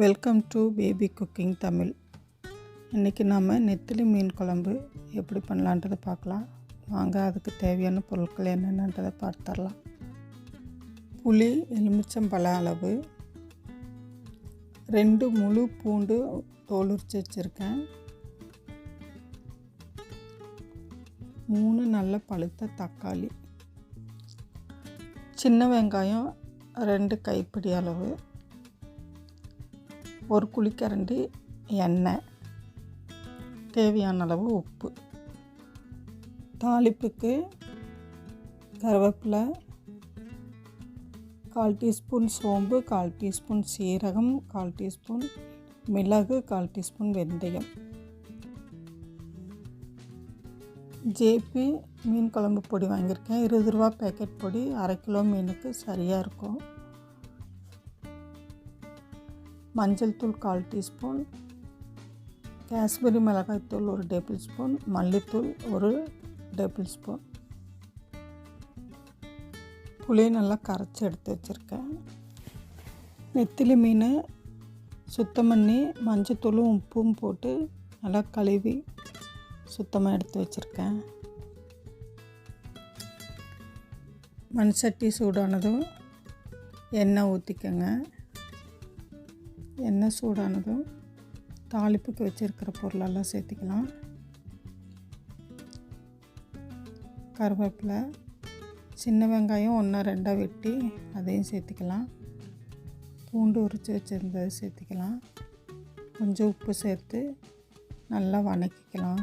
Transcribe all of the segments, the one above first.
Welcome to baby cooking Tamil இன்றைக்கி நம்ம நெத்திலி மீன் குழம்பு எப்படி பண்ணலான்றதை பார்க்கலாம். வாங்க அதுக்கு தேவையான பொருட்கள் என்னென்னன்றதை பார்த்துடலாம். புளி எலுமிச்சம்பழ அளவு ரெண்டு முழு பூண்டு தோலுரிச்சு வச்சுருக்கேன். மூணு நல்ல பழுத்த தக்காளி. சின்ன வெங்காயம் ரெண்டு கைப்பிடி அளவு. ஒரு குழிக்கரண்டி எண்ணெய் தேவையான அளவு உப்பு தாளிப்புக்கு கருவேப்பிலை கால் டீஸ்பூன் சோம்பு கால் டீஸ்பூன் சீரகம் கால் டீஸ்பூன் மிளகு கால் டீஸ்பூன் வெந்தயம். ஜேபி மீன் குழம்பு பொடி வாங்கியிருக்கேன். இருபது ரூபா பேக்கெட் பொடி அரை கிலோ மீனுக்கு சரியாக இருக்கும். மஞ்சள் தூள் கால் டீஸ்பூன் காஷ்மீரி மிளகாய் தூள் ஒரு டேபிள் ஸ்பூன் மல்லித்தூள் ஒரு டேபிள் ஸ்பூன். புளியை நல்லா கரைச்சி எடுத்து வச்சுருக்கேன். நெத்திலி மீன் சுத்தம் பண்ணி மஞ்சத்தூளும் உப்பும் போட்டு நல்லா கழுவி சுத்தமாக எடுத்து வச்சுருக்கேன். மண் சட்டி சூடானதும் எண்ணெய் ஊற்றிக்கோங்க எண்ணெய் சூடானதும் தாளிப்புக்கு வச்சுருக்கிற பொருளெல்லாம் சேர்த்திக்கலாம். கருவேப்பிலை சின்ன வெங்காயம் ஒன்றா ரெண்டாக வெட்டி அதையும் சேர்த்திக்கலாம். பூண்டு உரித்து வச்சுருந்ததை சேர்த்திக்கலாம். கொஞ்சம் உப்பு சேர்த்து நல்லா வதக்கிக்கலாம்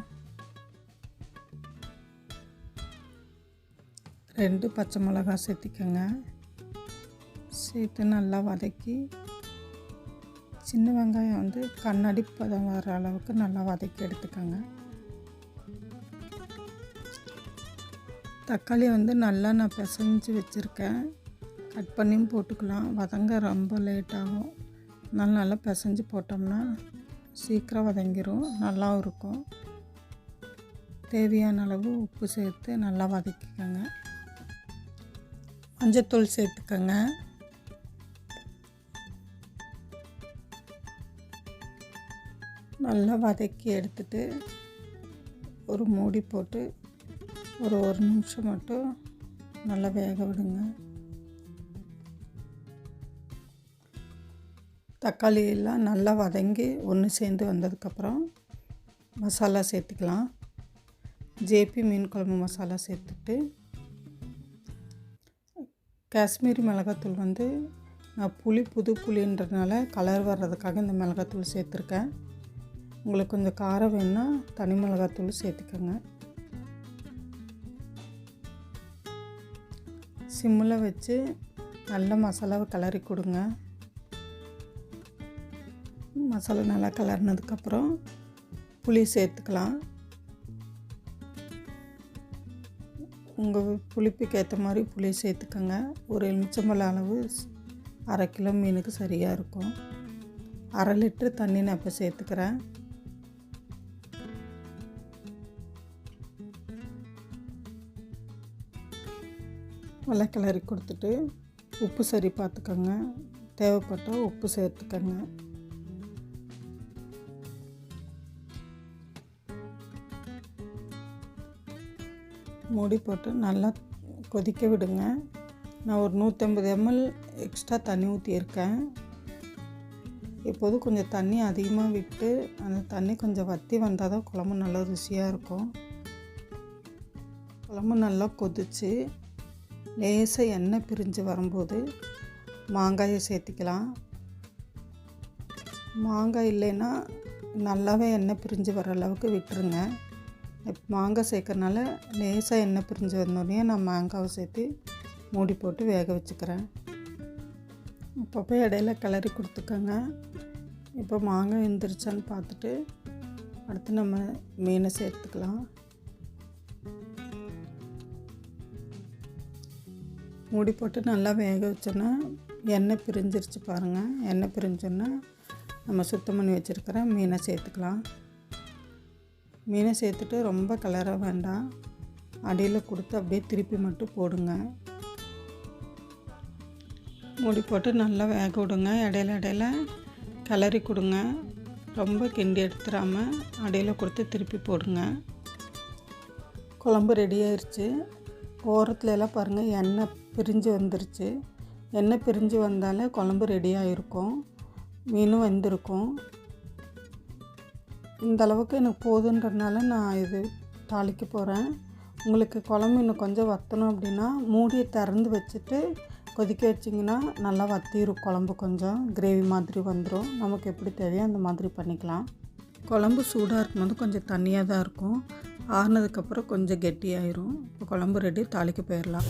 ரெண்டு பச்சை மிளகா சேர்த்திக்கோங்க. சேர்த்து நல்லா வதக்கி சின்ன வெங்காயம் வந்து கண்ணாடி பதம் வர அளவுக்கு நல்லா வதக்கி எடுத்துக்கோங்க. தக்காளி வந்து நல்லா நான் பிசைஞ்சு வச்சுருக்கேன். கட் பண்ணியும் போட்டுக்கலாம். வதங்க ரொம்ப லேட் ஆகும். அதனால் நல்லா பிசைஞ்சு போட்டோம்னா சீக்கிரம் வதங்கிரும். நல்லாவும் இருக்கும். தேவையான அளவு உப்பு சேர்த்து நல்லா வதக்கிக்கோங்க. மஞ்சத்தூள் சேர்த்துக்கோங்க. நல்லா வதக்கி எடுத்துட்டு ஒரு மூடி போட்டு ஒரு ஒரு நிமிஷம் மட்டும் நல்லா வேக விடுங்க. தக்காளி எல்லாம் நல்லா வதங்கி ஒன்று சேர்ந்து வந்ததுக்கப்புறம் மசாலா சேர்த்துக்கலாம். ஜேபி மீன் குழம்பு மசாலா சேர்த்துட்டு காஷ்மீரி மிளகாத்தூள் வந்து நான் புளி புது புளின்றதுனால கலர் வர்றதுக்காக இந்த மிளகாத்தூள் சேர்த்துருக்கேன். உங்களுக்கு கொஞ்சம் காரம் வேணுன்னா தனி மிளகாத்தூள் சேர்த்துக்கோங்க. சிம்மில் வச்சு நல்ல மசாலாவை கிளறி கொடுங்க. மசாலா நல்லா கிளறினதுக்கப்புறம் புளி சேர்த்துக்கலாம். உங்கள் புளிப்புக்கு ஏற்ற மாதிரி புளி சேர்த்துக்கோங்க. ஒரு எலுமிச்சம்பழ அளவு அரை கிலோ மீனுக்கு சரியாக இருக்கும். அரை லிட்ரு தண்ணி நான் இப்போ சேர்த்துக்கிறேன். நல்லா கிளறி கொடுத்துட்டு உப்பு சரி பார்த்துக்கோங்க. தேவைப்பட்டால் உப்பு சேர்த்துக்கோங்க. மூடி போட்டு நல்லா கொதிக்க விடுங்க. நான் ஒரு நூற்றம்பது எம்எல் எக்ஸ்ட்ரா தண்ணி ஊற்றியிருக்கேன் இப்போது கொஞ்சம் தண்ணி அதிகமாக விட்டு அந்த தண்ணி கொஞ்சம் வற்றி வந்தால் தான் குழம்பு நல்லா ருசியாக இருக்கும். குழம்பு நல்லா கொதிச்சு லேசாக எண்ணெய் பிரிஞ்சு வரும்போது மாங்காயை சேர்த்திக்கலாம். மாங்காய் இல்லைன்னா நல்லாவே எண்ணெய் பிரிஞ்சு வர அளவுக்கு விட்டுருங்க. மாங்காய் சேர்க்கறனால லேசாக எண்ணெய் பிரிஞ்சு வந்தோடனே நான் மாங்காவை சேர்த்து மூடி போட்டு வேக வச்சுக்கிறேன். அப்பப்போ இடையில கிளறி கொடுத்துக்கோங்க. இப்போ மாங்காய் எழுந்திரிச்சான்னு பார்த்துட்டு அடுத்து நம்ம மீனை சேர்த்துக்கலாம். மூடி போட்டு நல்லா வேக வச்சோன்னா எண்ணெய் பிரிஞ்சிருச்சு பாருங்கள் எண்ணெய் பிரிஞ்சோன்னா நம்ம சுத்தம் பண்ணி வச்சுருக்கிற மீனை சேர்த்துக்கலாம். மீனை சேர்த்துட்டு ரொம்ப கலர வேண்டாம். அடியில் கொடுத்து அப்படியே திருப்பி மட்டும் போடுங்க. மூடி போட்டு நல்லா வேக விடுங்க. இடையில இடையில கிளறி கொடுங்க. ரொம்ப கிண்டி எடுத்துடாமல் அடியில் கொடுத்து திருப்பி போடுங்க. குழம்பு ரெடி ஆயிடுச்சு ஓரத்துல எல்லாம் பாருங்கள் எண்ணெய் பிரிஞ்சு வந்துருச்சு. எண்ணெய் பிரிஞ்சு வந்தாலே குழம்பு ரெடியாக இருக்கும் மீனும் வெந்திருக்கும். இந்த அளவுக்கு எனக்கு போதுன்றதுனால நான் இது தாளிக்க போகிறேன் உங்களுக்கு குழம்பு இன்னும் கொஞ்சம் வற்றணும் அப்படின்னா மூடியை திறந்து வச்சுட்டு கொதிக்க வச்சிங்கன்னா நல்லா வத்திரும் குழம்பு கொஞ்சம். கிரேவி மாதிரி வந்துடும் நமக்கு எப்படி தேவையோ அந்த மாதிரி பண்ணிக்கலாம். குழம்பு சூடாக இருக்கும்போது கொஞ்சம் தண்ணியாக தான் இருக்கும். ஆறுனதுக்கப்புறம் கொஞ்சம் கெட்டியாயிரும். இப்போ குழம்பு ரெடி தாளிக்க போயிடலாம்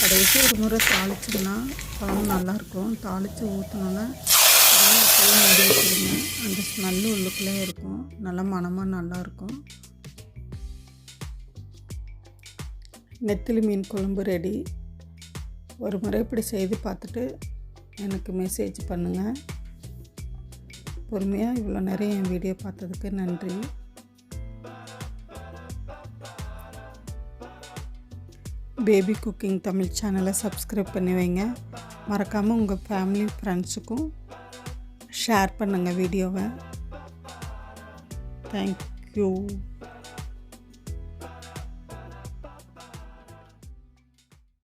கடைசி ஒரு முறை தாளிச்சிங்கன்னா குழம்பு நல்லாயிருக்கும். தாளித்து ஊற்றினோன்னா அப்படியே மூடி வச்சுருங்க. அந்த ஸ்மெல்லு உள்ளுக்குள்ளே இருக்கும். நல்லா மணமாக நல்லாயிருக்கும். நெத்திலி மீன் குழம்பு ரெடி ஒரு முறை இப்படி செய்து பார்த்துட்டு எனக்கு மெசேஜ் பண்ணுங்கள் பொறுமையாக இவ்வளோ நிறைய என் வீடியோ பார்த்ததுக்கு நன்றி. பேபி குக்கிங் தமிழ் சேனலை சப்ஸ்கிரைப் பண்ணி வைங்க. மறக்காமல் உங்கள் ஃபேமிலி ஃப்ரெண்ட்ஸுக்கும் ஷேர் பண்ணுங்கள் வீடியோவை தேங்க்யூ